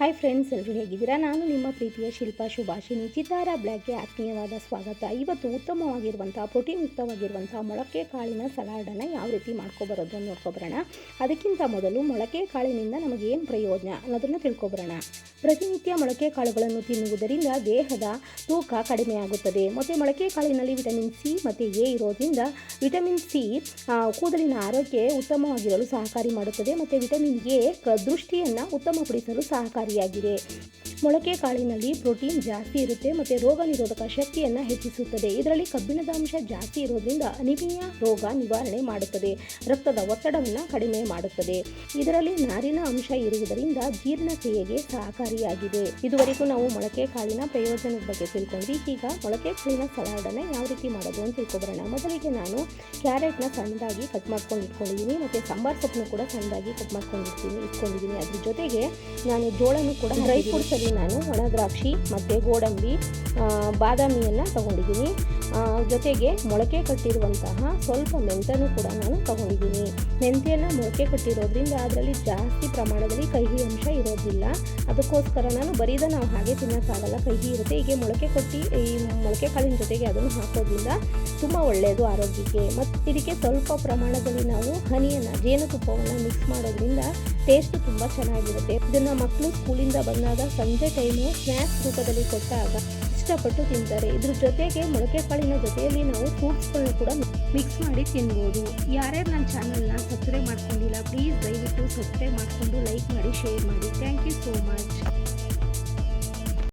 Hi friends ಎಲ್ಲರೂ ಹೇಗಿದ್ದೀರಾ? ನಾನು ನಿಮ್ಮ ಪ್ರೀತಿಯ ಶಿಲ್ಪಾ ಶುಭಾಷಿಣಿ ಚಿತ್ತಾರ ಬ್ಲ್ಯಾಕ್ಗೆ ಆತ್ಮೀಯವಾದ ಸ್ವಾಗತ. ಇವತ್ತು ಉತ್ತಮವಾಗಿರುವಂಥ ಪ್ರೋಟೀನ್ ಯುಕ್ತವಾಗಿರುವಂಥ ಮೊಳಕೆ ಕಾಳಿನ ಸಲಾಡನ್ನು ಯಾವ ರೀತಿ ಮಾಡ್ಕೊಬರೋದು ಅಂತ ನೋಡ್ಕೊಬರೋಣ. ಅದಕ್ಕಿಂತ ಮೊದಲು ಮೊಳಕೆ ಕಾಳಿನಿಂದ ನಮಗೆ ಏನು ಪ್ರಯೋಜನ ಅನ್ನೋದನ್ನು ತಿಳ್ಕೊಬರೋಣ. ಪ್ರತಿನಿತ್ಯ ಮೊಳಕೆ ಕಾಳುಗಳನ್ನು ತಿನ್ನುವುದರಿಂದ ದೇಹದ ತೂಕ ಕಡಿಮೆಯಾಗುತ್ತದೆ ಮತ್ತು ಮೊಳಕೆ ಕಾಳಿನಲ್ಲಿ ವಿಟಮಿನ್ ಸಿ ಮತ್ತು ಎ ಇರೋದ್ರಿಂದ ವಿಟಮಿನ್ ಸಿ ಕೂದಲಿನ ಆರೋಗ್ಯ ಉತ್ತಮವಾಗಿರಲು ಸಹಕಾರಿ ಮಾಡುತ್ತದೆ. ಮತ್ತು ವಿಟಮಿನ್ ಎ ದೃಷ್ಟಿಯನ್ನು ಉತ್ತಮಪಡಿಸಲು ಸಹಕಾರಿಯಾಗಿದೆ ಮೊಳಕೆ ಕಾಳಿನಲ್ಲಿ ಪ್ರೋಟೀನ್ ಜಾಸ್ತಿ ಇರುತ್ತೆ ಮತ್ತು ರೋಗ ನಿರೋಧಕ ಶಕ್ತಿಯನ್ನು ಹೆಚ್ಚಿಸುತ್ತದೆ. ಇದರಲ್ಲಿ ಕಬ್ಬಿಣದ ಅಂಶ ಜಾಸ್ತಿ ಇರೋದ್ರಿಂದ ಅನಿಮಿಯಾ ರೋಗ ನಿವಾರಣೆ ಮಾಡುತ್ತದೆ. ರಕ್ತದ ಒತ್ತಡವನ್ನು ಕಡಿಮೆ ಮಾಡುತ್ತದೆ. ಇದರಲ್ಲಿ ನಾರಿನ ಅಂಶ ಇರುವುದರಿಂದ ಜೀರ್ಣಕ್ರಿಯೆಗೆ ಸಹಕಾರಿಯಾಗಿದೆ. ಇದುವರೆಗೂ ನಾವು ಮೊಳಕೆ ಕಾಳಿನ ಪ್ರಯೋಜನದ ಬಗ್ಗೆ ತಿಳ್ಕೊಂಡ್ವಿ ಈಗ ಮೊಳಕೆ ಕಾಳಿನ ಸಲಾಡನ್ನು ಯಾವ ರೀತಿ ಮಾಡೋದು ಅಂತ ತಿಳ್ಕೊಬರೋಣ. ಮೊದಲಿಗೆ ನಾನು ಕ್ಯಾರೆಟ್ನ ಸಣ್ಣದಾಗಿ ಕಟ್ ಮಾಡ್ಕೊಂಡು ಇಟ್ಕೊಂಡಿದ್ದೀನಿ ಮತ್ತು ಸಾಂಬಾರ್ ಸೊಪ್ಪನ್ನು ಕೂಡ ಸಣ್ಣದಾಗಿ ಕಟ್ ಮಾಡ್ಕೊಂಡಿರ್ತೀನಿ ಇಟ್ಕೊಂಡಿದ್ದೀನಿ. ಅದ್ರ ಜೊತೆಗೆ ನಾನು ಜೋಳನೂ ಕೂಡ ಡ್ರೈ ಫ್ರೂಟ್ಸಲ್ಲಿ ನಾನು ಒಣ ದ್ರಾಕ್ಷಿ ಮತ್ತು ಗೋಡಂಬಿ ಬಾದಾಮಿಯನ್ನು ತಗೊಂಡಿದ್ದೀನಿ. ಜೊತೆಗೆ ಮೊಳಕೆ ಕಟ್ಟಿರುವಂತಹ ಸ್ವಲ್ಪ ಮೆಂತನೂ ಕೂಡ ನಾನು ತಗೊಂಡಿದ್ದೀನಿ. ಮೆಂತ್ಯನ ಮೊಳಕೆ ಕಟ್ಟಿರೋದ್ರಿಂದ ಅದರಲ್ಲಿ ಜಾಸ್ತಿ ಪ್ರಮಾಣದಲ್ಲಿ ಕಹಿ ಅಂಶ ಇರೋದಿಲ್ಲ. ಅದಕ್ಕೋಸ್ಕರ ನಾನು ಬರೀದ ನಾವು ಹಾಗೆ ತಿನ್ನೋಕ್ಕಾಗಲ್ಲ. ಕಹಿ ಇರುತ್ತೆ. ಹೀಗೆ ಮೊಳಕೆ ಕೊಟ್ಟು, ಈ ಮೊಳಕೆ ಕಾಳಿನ ಜೊತೆಗೆ ಅದನ್ನು ಹಾಕೋದ್ರಿಂದ ತುಂಬ ಒಳ್ಳೆಯದು ಆರೋಗ್ಯಕ್ಕೆ. ಮತ್ತು ಇದಕ್ಕೆ ಸ್ವಲ್ಪ ಪ್ರಮಾಣದಲ್ಲಿ ನಾವು ಹನಿಯನ್ನು, ಜೇನುತುಪ್ಪವನ್ನು ಮಿಕ್ಸ್ ಮಾಡೋದ್ರಿಂದ ಟೇಸ್ಟ್ ತುಂಬ ಚೆನ್ನಾಗಿರುತ್ತೆ. ಇದನ್ನು ಮಕ್ಕಳು ಸ್ಕೂಲಿಂದ ಬಂದಾಗ ಸಂಜೆ ಟೈಮು ಸ್ನ್ಯಾಕ್ಸ್ ರೂಪದಲ್ಲಿ ಕೊಟ್ಟಾಗ ಇಷ್ಟಪಟ್ಟು ತಿಂತಾರೆ. ಇದ್ರ ಜೊತೆಗೆ ಮೊಳಕೆ ಕಾಳಿನ ಜೊತೆಯಲ್ಲಿ ನಾವು ಫ್ರೂಟ್ಸ್ಗಳನ್ನ ಕೂಡ ಮಿಕ್ಸ್ ಮಾಡಿ ತಿನ್ಬೋದು. ಯಾರ್ಯಾರು ನನ್ನ ಚಾನಲ್ನ ಸಬ್ಸ್ಕ್ರೈಬ್ ಮಾಡ್ಕೊಂಡಿಲ್ಲ ಪ್ಲೀಸ್ ದಯವಿಟ್ಟು ಸಬ್ಸ್ಕ್ರೈಬ್ ಮಾಡಿಕೊಂಡು ಲೈಕ್ ಮಾಡಿ ಶೇರ್ ಮಾಡಿ. Thank you so much